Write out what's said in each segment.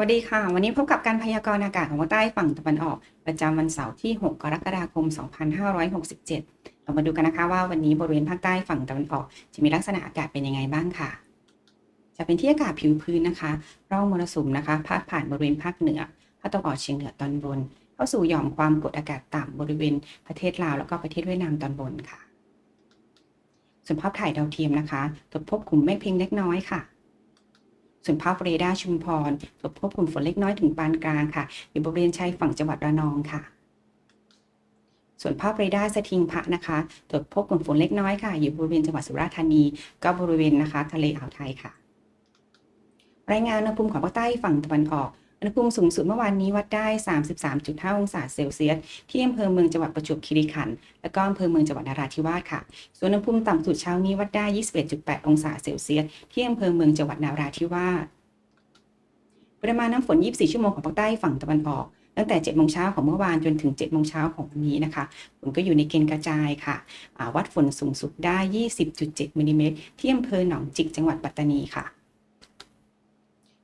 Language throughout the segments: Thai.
วัสดีค่ะ วันนี้พบกับการพยากรณ์อากาศของภาคใต้ฝั่งตะวันออก ประจำวันเสาร์ที่ 6 กรกฎาคม 2567 เรามาดูกันนะคะว่าวันนี้บริเวณภาคใต้ฝั่งตะวันออก จะมีลักษณะอากาศเป็นยังไงบ้างค่ะ จะเป็นที่อากาศผิวพื้นนะคะร่องมรสุมนะคะพาดผ่านบริเวณภาคเหนือภาคตะวันออกเฉียงเหนือตอนบน เข้าสู่หย่อมความกดอากาศต่ำบริเวณประเทศลาวแล้วก็ประเทศเวียดนามตอนบนค่ะส่วนภาพถ่ายดาวเทียมนะคะตรวจพบกลุ่มเมฆเพียงเล็กน้อยค่ะ ส่วนภาคเรดาร์ชุมพรตรวจพบกลุ่มฝนเล็กน้อยถึงปานกลางค่ะ อยู่บริเวณชายฝั่งจังหวัดระนองค่ะ ส่วนภาพเรดาร์สทิงพระนะคะตรวจพบกลุ่มฝนเล็กน้อยค่ะ อยู่บริเวณจังหวัดสุราษฎร์ธานี ก็บริเวณนะคะ ทะเลอ่าวไทยค่ะ รายงานอุณหภูมิของภาคใต้ฝั่งตะวันออก อุณหภูมิสูงสุดเมื่อวานนี้วัดได้ 33.5 องศาเซลเซียส ที่อำเภอเมืองจังหวัดประจวบคีรีขันธ์ และก็อำเภอเมืองจังหวัดนราธิวาสค่ะ ส่วนอุณหภูมิต่ำสุดเช้านี้วัดได้ 21.8 องศาเซลเซียส ที่อำเภอเมืองจังหวัดนราธิวาส ปริมาณน้ำฝน 24 ชั่วโมงของภาคใต้ฝั่งตะวันออก ตั้งแต่ 7 โมงเช้าของเมื่อวานจนถึง 7 โมงเช้าของวันนี้นะคะ ฝนก็อยู่ในเกณฑ์กระจายค่ะ วัดฝนสูงสุดได้ 20.7มิลลิเมตรที่อำเภอหนองจิกจังหวัดปัตตานีค่ะ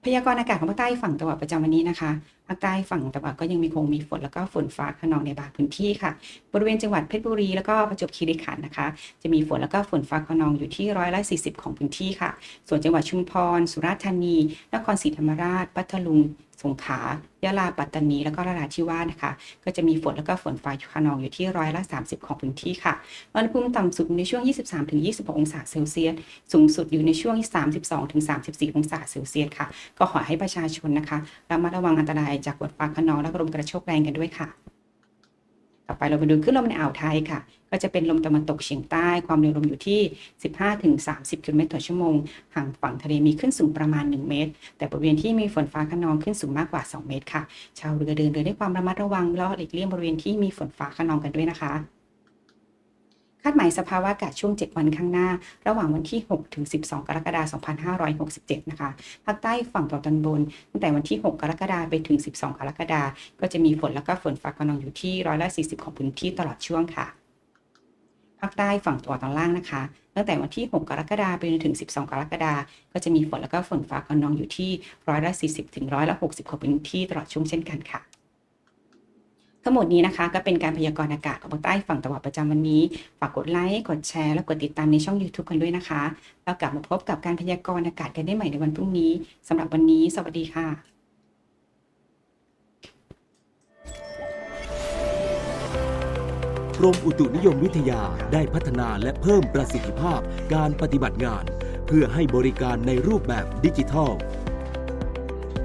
พยากรณ์อากาศของภาคใต้ฝั่งตะวันออกประจำวันนี้นะคะภาคใต้ฝั่งตะวันออกก็ยังมีคงมีฝนแล้วก็ฝนฟ้าขนองในบางพื้นที่ค่ะ บริเวณจังหวัดเพชรบุรีแล้วก็ประจวบคีรีขันธ์นะคะ จะมีฝนแล้วก็ฝนฟ้าขนองอยู่ที่ร้อยละ40 ของพื้นที่ค่ะ ส่วนจังหวัดชุมพร สุราษฎร์ธานี นครศรีธรรมราช พัทลุง สงขลายะลาปัตตานีแล้วก็นราธิวาสนะคะ ก็จะมีฝนแล้วก็ฝนฟ้าขนองอยู่ที่ร้อยละ 30 ของพื้นที่ค่ะอุณหภูมิต่ำสุดในช่วง 23-26 องศาเซลเซียสสูงสุดอยู่ในช่วง 32-34 องศาเซลเซียสค่ะ ก็ขอให้ประชาชนนะคะระมัดระวังอันตรายจากฝนฟ้าขนองและลมกระโชกแรงกันด้วยค่ะ ต่อไปเราไปดูขึ้นลมในอ่าวไทยค่ะ ก็จะเป็นลมตะวันตกเฉียงใต้ ความเร็วลมอยู่ที่ 15-30กิโลเมตรต่อชั่วโมง ห่างฝั่งทะเลมีขึ้นสูงประมาณ 1 เมตร แต่บริเวณที่มีฝนฟ้าขนองขึ้นสูงมากกว่า 2 เมตรค่ะ ชาวเรือเดินเรือด้วยความระมัดระวังแล้วหลีกเลี่ยงบริเวณที่มีฝนฟ้าขนองกันด้วยนะคะ คาดหมายสภาวะอากาศช่วง 7 วันข้างหน้า ระหว่างวันที่ 6 ถึง 12 กรกฎาคม 2567 นะคะ ภาคใต้ฝั่งตะวันบน ตั้งแต่วันที่ 6 กรกฎาคมไปถึง 12 กรกฎาคม ก็จะมีฝนแล้วก็ฝนฟ้าขนองอยู่ที่ร้อยละ40 ของพื้นที่ตลอดช่วงค่ะ ภาคใต้ฝั่งตะวันตอนล่างนะคะ ตั้งแต่วันที่ 6 กรกฎาคมไปจนถึง 12 กรกฎาคม ก็จะมีฝนแล้วก็ฝนฟ้าขนองอยู่ที่ร้อยละ40 ถึงร้อยละ60 ของพื้นที่ตลอดช่วงเช่นกันค่ะ ทั้งหมดนี้นะคะ ก็เป็นการพยากรณ์อากาศของภาคใต้ฝั่งตะวันประจำวันนี้ ฝากกดไลค์ กดแชร์ และกดติดตามในช่อง YouTube กันด้วยนะคะ แล้วกลับมาพบกับการพยากรณ์อากาศกันได้ใหม่ในวันพรุ่งนี้สำหรับวันนี้ สวัสดีค่ะกรมอุตุนิยมวิทยาได้พัฒนาและเพิ่มประสิทธิภาพการปฏิบัติงาน เพื่อให้บริการในรูปแบบดิจิทัล